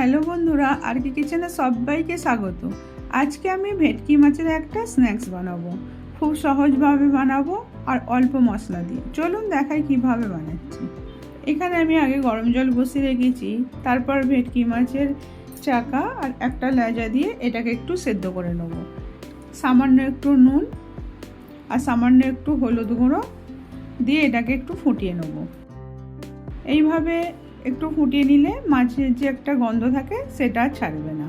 Hello বন্ধুরা আর কি কিচেনে সবাইকে স্বাগত। আজকে আমি ভেটকি মাছের একটা স্ন্যাক্স বানাবো। খুব সহজভাবে বানাবো আর অল্প মশলা দিয়ে। চলুন দেখাই কীভাবে বানাচ্ছি। এখানে আমি আগে গরম জল বসিয়ে রেখেছি, তারপর ভেটকি মাছের চাকা আর একটা লেজা দিয়ে এটাকে একটু সেদ্ধ করে নেব। সামান্য একটু নুন আর সামান্য একটু হলুদ গুঁড়ো দিয়ে এটাকে একটু ফুটিয়ে নেব। এইভাবে একটু ফুটিয়ে নিলে মাছের যে একটা গন্ধ থাকে, সেটা ছাড়বে না।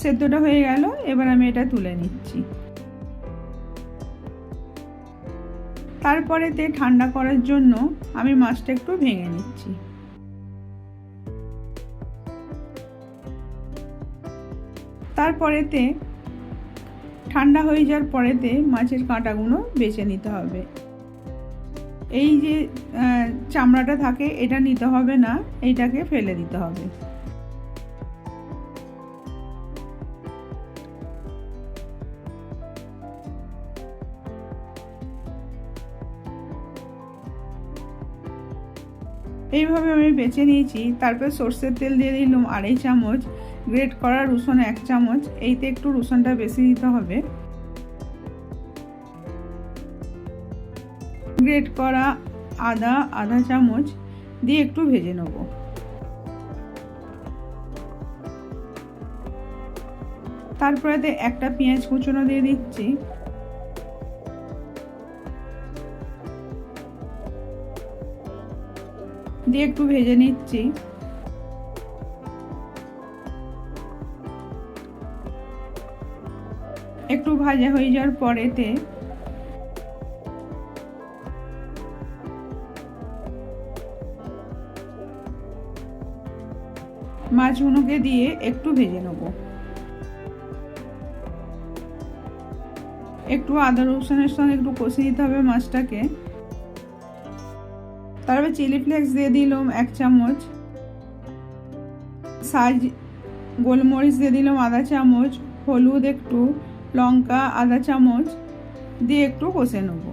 সেদ্ধটা হয়ে গেল, এবার আমি এটা তুলে নিচ্ছি। তারপরেতে ঠান্ডা করার জন্য আমি মাছটা একটু ভেঙে নিচ্ছি। তারপরেতে ঠান্ডা হয়ে যাওয়ার পরেতে মাছের কাঁটাগুলো বেছে নিতে হবে। এই যে চামড়াটা থাকে, এটা নিতে হবে না, এইটাকে ফেলে দিতে হবে। এইভাবে আমি বেছে নিয়েছি, তারপর সর্ষের তেল দিয়ে দিলাম আড়াই চামচ গ্রেট করা রসুন এক চামচ, এইতে একটু রসুনটা বেশি দিতে হবে। গ্রেট করা আদা, আধা চামচ দিয়ে একটু ভেজে নেব। তারপরে একটা পেঁয়াজ কুচনো দিয়ে দিচ্ছি। দিয়ে একটু ভেজে নিচ্ছি। একটু ভাজা হয়ে যাওয়ার পরেতে মাছগুলোকে দিয়ে একটু ভেজে নেব। একটু আদা রসুনের সঙ্গে একটু কষিয়ে দিতে হবে মাছটাকে। তারপরে চিলি ফ্লেক্স দিয়ে দিলাম এক চামচ। সাজ গোলমরিচ দিয়ে দিলাম আধা চামচ। হলুদ একটু, লঙ্কা আধা চামচ দিয়ে একটু কষে নেব।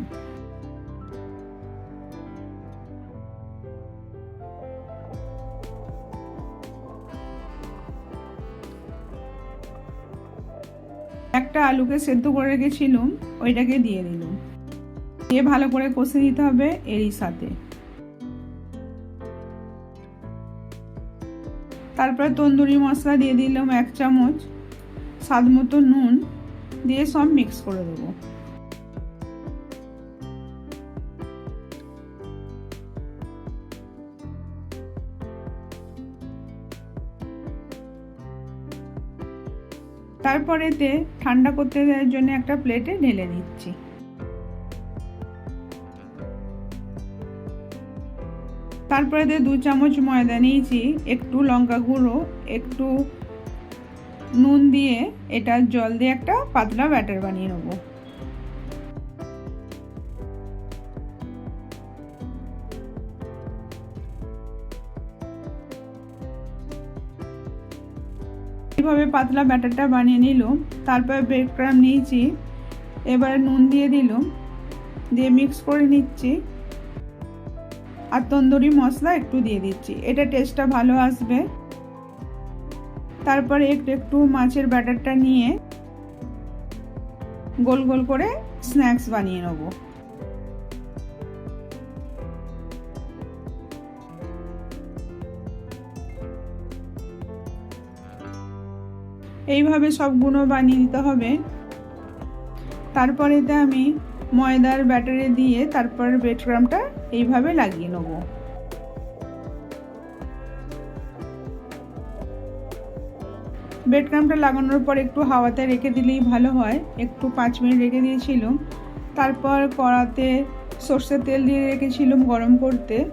একটা আলুকে সেদ্ধ করে রেখেছিলাম, ওইটাকে দিয়ে দিলাম। দিয়ে ভালো করে কষে নিতে হবে এরই সাথে। তারপরে তন্দুরি মশলা দিয়ে দিলাম এক চামচ, স্বাদ মতো নুন, দিয়ে সব মিক্স করে দেবো। তারপরেতে ঠান্ডা করতে দেওয়ার জন্য একটা প্লেটে ঢেলে নিচ্ছি তারপরে দু চামচ ময়দা নিয়েছি, একটু লঙ্কা গুঁড়ো, একটু নুন দিয়ে এটা জল দিয়ে একটা পাতলা ব্যাটার বানিয়ে নেব। এইভাবে পাতলা ব্যাটারটা বানিয়ে নিলাম, তারপর ব্রেড ক্রাম নিয়েছি, এবার নুন দিয়ে দিলাম, দিয়ে মিক্স করে নিচ্ছি, আর তন্দুরি মশলা একটু দিয়ে দিচ্ছি, এটা টেস্টটা ভালো আসবে। তারপরে একটু একটু মাছের ব্যাটারটা নিয়ে গোল গোল করে স্ন্যাক্স বানিয়ে নেব। এইভাবে সবগুলো বানিয়ে নিতে হবে। তারপরেতে আমি ময়দার ব্যাটারে দিয়ে তারপর বেডক্রামটা এইভাবে লাগিয়ে নেব। বেডক্রামটা লাগানোর পর একটু হাওয়াতে রেখে দিলেই ভালো হয়। একটু পাঁচ মিনিট রেখে দিয়েছিলাম। তারপর কড়াতে সর্ষের তেল দিয়ে রেখেছিলাম গরম করতে।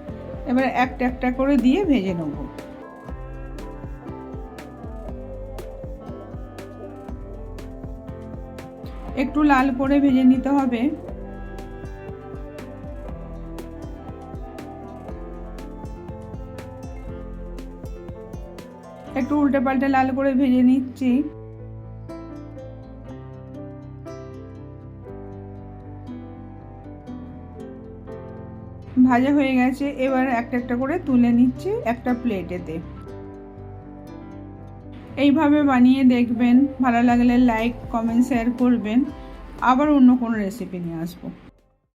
এবার একটা একটা করে দিয়ে ভেজে নেব। একটু লাল করে ভেজে নিতে হবে। একটু উল্টে পাল্টে লাল করে ভেজে নিচ্ছি। ভাজা হয়ে গেছে, এবার একটা একটা করে তুলে নিচ্ছি একটা প্লেটেতে এইভাবে বানিয়ে দেখবেন। ভালো লাগলে লাইক কমেন্ট শেয়ার করবেন। আবার অন্য কোনো রেসিপি নিয়ে আসব।